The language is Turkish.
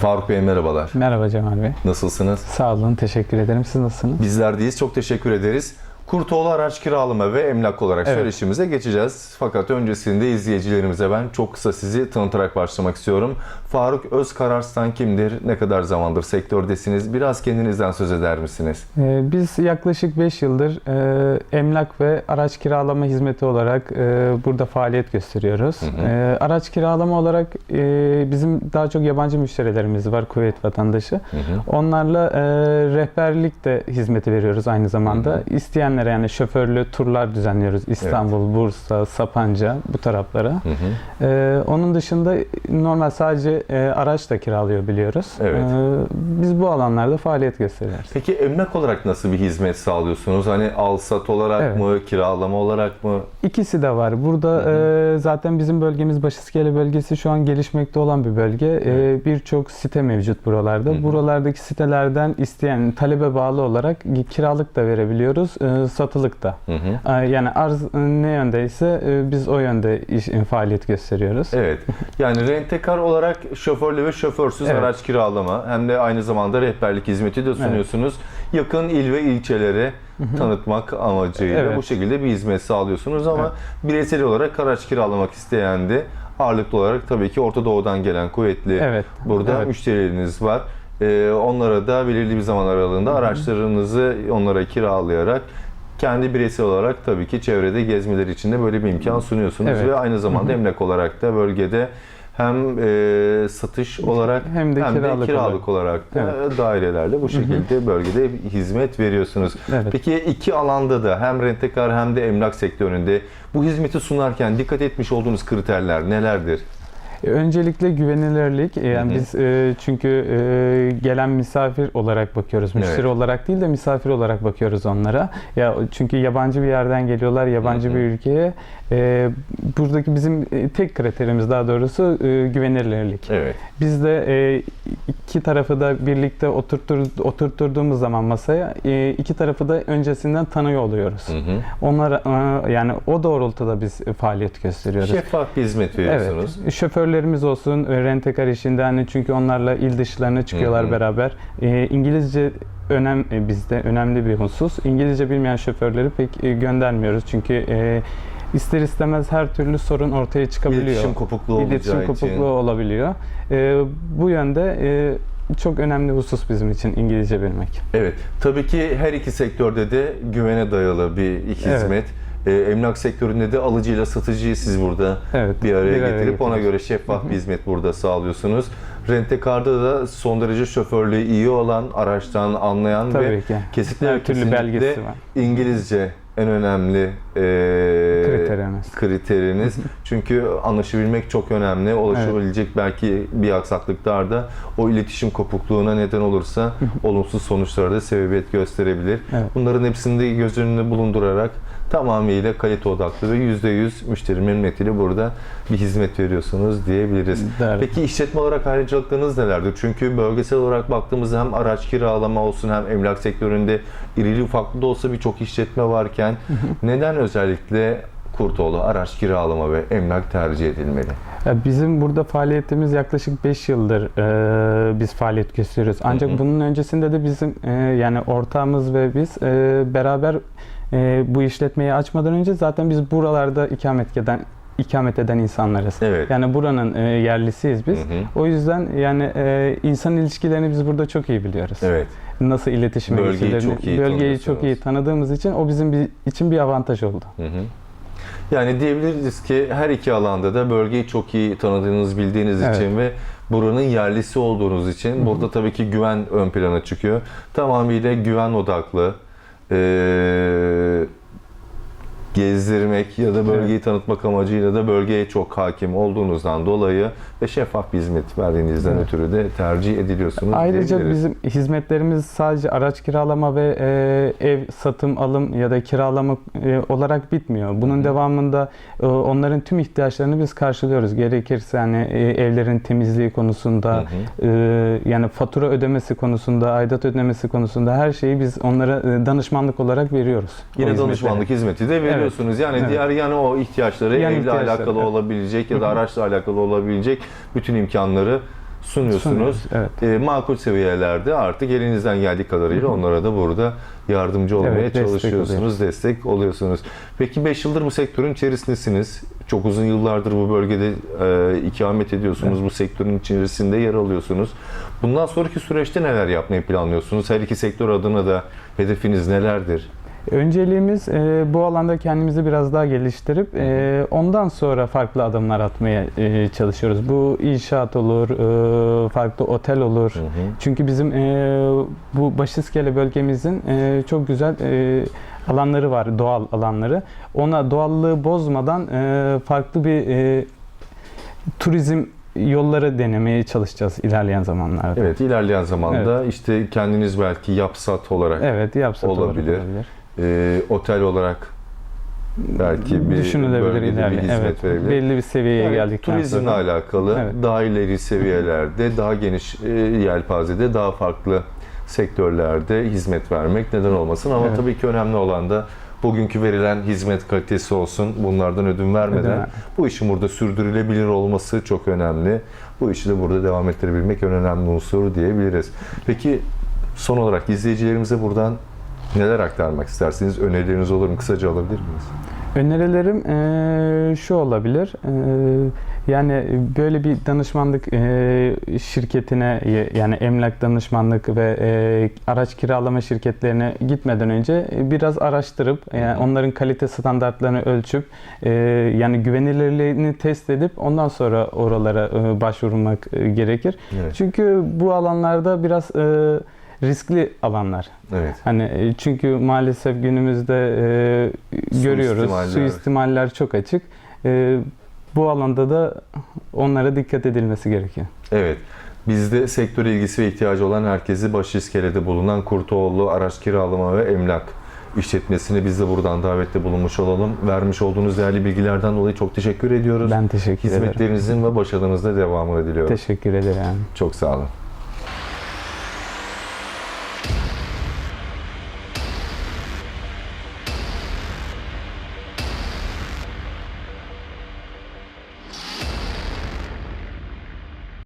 Faruk Bey merhabalar. Merhaba Cemal Bey. Nasılsınız? Sağ olun, teşekkür ederim. Siz nasılsınız? Bizler deyiz. Çok teşekkür ederiz. Kurtoğlu araç kiralama ve emlak olarak Evet. söyleşimize geçeceğiz. Fakat öncesinde izleyicilerimize ben çok kısa sizi tanıtarak başlamak istiyorum. Faruk Özkararslan kimdir? Ne kadar zamandır sektördesiniz? Biraz kendinizden söz eder misiniz? Ee, biz yaklaşık 5 yıldır e, emlak ve araç kiralama hizmeti olarak e, burada faaliyet gösteriyoruz. Hı hı. E, araç kiralama olarak e, bizim daha çok yabancı müşterilerimiz var, Kuveyt vatandaşı. Hı hı. Onlarla e, rehberlik de hizmeti veriyoruz aynı zamanda. Hı İsteyenlere yani şoförlü turlar düzenliyoruz. İstanbul, Bursa, Sapanca bu taraflara. Hı hı. Ee, onun dışında normal sadece e, araç da kiralıyor biliyoruz. Evet. Ee, biz bu alanlarda faaliyet gösteriyoruz. Peki emlak olarak nasıl bir hizmet sağlıyorsunuz? Hani al sat olarak Evet. mı, kiralama olarak mı? İkisi de var. Burada Hı e, zaten bizim bölgemiz Başiskele bölgesi şu an gelişmekte olan bir bölge. E, Evet. Birçok site mevcut buralarda. Hı hı. Buralardaki sitelerden isteyen talebe bağlı olarak kiralık da verebiliyoruz, e, satılık da. Hı hı. E, Yani arz ne yöndeyse e, biz o yönde iş, e, faaliyet gösteriyoruz. Evet. Yani rentekar olarak şoförlü ve şoförsüz Evet. araç kiralama hem de aynı zamanda rehberlik hizmeti de sunuyorsunuz. Yakın il ve ilçelere tanıtmak amacıyla Evet. bu şekilde bir hizmet sağlıyorsunuz ama bireysel olarak araç kiralamak isteyen de ağırlıklı olarak tabii ki Orta Doğu'dan gelen kuvvetli Evet. burada Evet. müşterileriniz var. Ee, onlara da belirli bir zaman aralığında araçlarınızı onlara kiralayarak kendi bireysel olarak tabii ki çevrede gezmeleri için de böyle bir imkan sunuyorsunuz Evet. ve aynı zamanda emlak olarak da bölgede hem e, satış olarak Hem de kiralık kiralık olarak, da dairelerle bu şekilde bölgede hizmet veriyorsunuz. Evet. Peki iki alanda da hem rentekar hem de emlak sektöründe bu hizmeti sunarken dikkat etmiş olduğunuz kriterler nelerdir? E, Öncelikle güvenilirlik. E, Yani Hı hı. biz e, çünkü e, gelen misafir olarak bakıyoruz. Müşteri Evet. olarak değil de misafir olarak bakıyoruz onlara. Ya çünkü yabancı bir yerden geliyorlar, yabancı Hı hı. bir ülkeye. E, buradaki bizim e, tek kriterimiz daha doğrusu e, güvenilirlik. Evet. Biz de e, iki tarafı da birlikte oturtur, oturtturduğumuz zaman masaya e, iki tarafı da öncesinden tanıyor oluyoruz. Hı hı. Onlar e, yani o doğrultuda biz faaliyet gösteriyoruz. Şeffaf bir hizmet veriyorsunuz. Evet. Şoförlerimiz olsun, e, rentekar işinde hani çünkü onlarla il dışlarına çıkıyorlar Hı hı. beraber. E, İngilizce önem e, bizde önemli bir husus. İngilizce bilmeyen şoförleri pek göndermiyoruz çünkü e, ister istemez her türlü sorun ortaya çıkabiliyor. İletişim kopukluğu İletişim olacağı için. kopukluğu olabiliyor. E, bu yönde e, çok önemli husus bizim için İngilizce bilmek. Evet. Tabii ki her iki sektörde de güvene dayalı bir hizmet. Ee, emlak sektöründe de alıcıyla satıcıyı siz burada Evet. bir araya bir araya getirip ona getiriyoruz. göre şeffaf bir hizmet burada sağlıyorsunuz. Rentekarda da son derece şoförlüğü iyi olan, araçtan anlayan Tabii ve ki. kesinlikle Her türlü belgesi var. İngilizce en önemli e, Kriterimiz. kriteriniz. Çünkü anlaşabilmek çok önemli. Ulaşabilecek belki bir aksaklıklarda o iletişim kopukluğuna neden olursa olumsuz sonuçlara da sebebiyet gösterebilir. Evet. Bunların hepsini de göz önünde bulundurarak tamamıyla kalite odaklı ve %100 müşteri memnuniyetiyle burada bir hizmet veriyorsunuz diyebiliriz. Doğru. Peki işletme olarak ayrıcalıklarınız nelerdir? Çünkü bölgesel olarak baktığımızda hem araç kiralama olsun hem emlak sektöründe irili ufaklı da olsa birçok işletme varken neden özellikle Kurtoğlu araç kiralama ve emlak tercih edilmeli? Bizim burada faaliyetimiz yaklaşık 5 yıldır e, biz faaliyet gösteriyoruz. Ancak Hı hı. bunun öncesinde de bizim e, yani ortağımız ve biz e, beraber e, bu işletmeyi açmadan önce zaten biz buralarda ikamet eden ikamet eden insanlarız. Evet. Yani buranın e, yerlisiyiz biz. Hı hı. O yüzden yani e, insan ilişkilerini biz burada çok iyi biliyoruz. Evet. Nasıl iletişime Bölgeyi çok iyi bölgeyi çok iyi tanıdığımız için o bizim bir, için bir avantaj oldu. Hı hı. Yani diyebiliriz ki her iki alanda da bölgeyi çok iyi tanıdığınız, bildiğiniz Evet. için ve buranın yerlisi olduğunuz için burada tabii ki güven ön plana çıkıyor. Tamamıyla güven odaklı. Ee, gezdirmek ya da bölgeyi tanıtmak amacıyla da bölgeye çok hakim olduğunuzdan dolayı ve şeffaf bir hizmet verdiğinizden Evet. ötürü de tercih ediliyorsunuz Ayrıca bizim hizmetlerimiz sadece araç kiralama ve e, ev satım alım ya da kiralama e, olarak bitmiyor. Bunun devamında e, onların tüm ihtiyaçlarını biz karşılıyoruz. Gerekirse yani e, evlerin temizliği konusunda, e, yani fatura ödemesi konusunda, aidat ödemesi konusunda her şeyi biz onlara e, danışmanlık olarak veriyoruz. Yine danışmanlık hizmeti de veriyorsunuz. Yani Evet. diğer yani o ihtiyaçları Yan evle ihtiyaçları, alakalı evet. olabilecek ya da araçla alakalı olabilecek bütün imkanları sunuyorsunuz. Sunuyoruz, Evet. E, makul seviyelerde artık elinizden geldiği kadarıyla onlara da burada yardımcı olmaya Evet, destek çalışıyorsunuz, destek oluyorsunuz. Peki 5 yıldır bu sektörün içerisindesiniz. Çok uzun yıllardır bu bölgede e, ikamet ediyorsunuz, bu sektörün içerisinde yer alıyorsunuz. Bundan sonraki süreçte neler yapmayı planlıyorsunuz? Her iki sektör adına da hedefiniz nelerdir? Önceliğimiz e, bu alanda kendimizi biraz daha geliştirip e, ondan sonra farklı adımlar atmaya e, çalışıyoruz. Bu inşaat olur, e, farklı otel olur. Hı hı. Çünkü bizim e, bu Başiskele bölgemizin e, çok güzel e, alanları var, doğal alanları. Ona doğallığı bozmadan e, farklı bir e, turizm yolları denemeye çalışacağız ilerleyen zamanlarda. Evet, ilerleyen zamanda işte kendiniz belki yapsat olarak, Evet, yapsak olur, Olabilir. olabilir. E, otel olarak belki bir Düşünülebilir bölgede bir hizmet Evet, verebilir. belli bir seviyeye Yani geldikten turizmle sonra. alakalı Evet. daha ileri seviyelerde, daha geniş e, yelpazede, daha farklı sektörlerde hizmet vermek neden olmasın. Ama Evet. tabii ki önemli olan da bugünkü verilen hizmet kalitesi olsun. Bunlardan ödün vermeden Ödün bu işin burada sürdürülebilir olması çok önemli. Bu işi de burada devam ettirebilmek en önemli unsur diyebiliriz. Peki son olarak izleyicilerimize buradan neler aktarmak istersiniz? Önerileriniz olur mu? Kısaca alabilir miyiz? Önerilerim eee, şu olabilir. Eee, yani böyle bir danışmanlık eee, şirketine yani emlak danışmanlık ve eee, araç kiralama şirketlerine gitmeden önce biraz araştırıp yani onların kalite standartlarını ölçüp eee, yani güvenilirliğini test edip ondan sonra oralara eee, başvurmak eee, gerekir. Evet. Çünkü bu alanlarda biraz eee, riskli alanlar. Evet. Hani e, çünkü maalesef günümüzde e, görüyoruz Suistimaller. çok açık. E, bu alanda da onlara dikkat edilmesi gerekiyor. Evet. Bizde sektör ilgisi ve ihtiyacı olan herkesi Başiskelede bulunan Kurtoğlu Araç Kiralama ve Emlak işletmesine biz de buradan davette bulunmuş olalım. Vermiş olduğunuz değerli bilgilerden dolayı çok teşekkür ediyoruz. Ben teşekkür ederim. Hizmetlerinizin ve başarınızda devamını diliyorum. Teşekkür ederim. Çok sağ olun.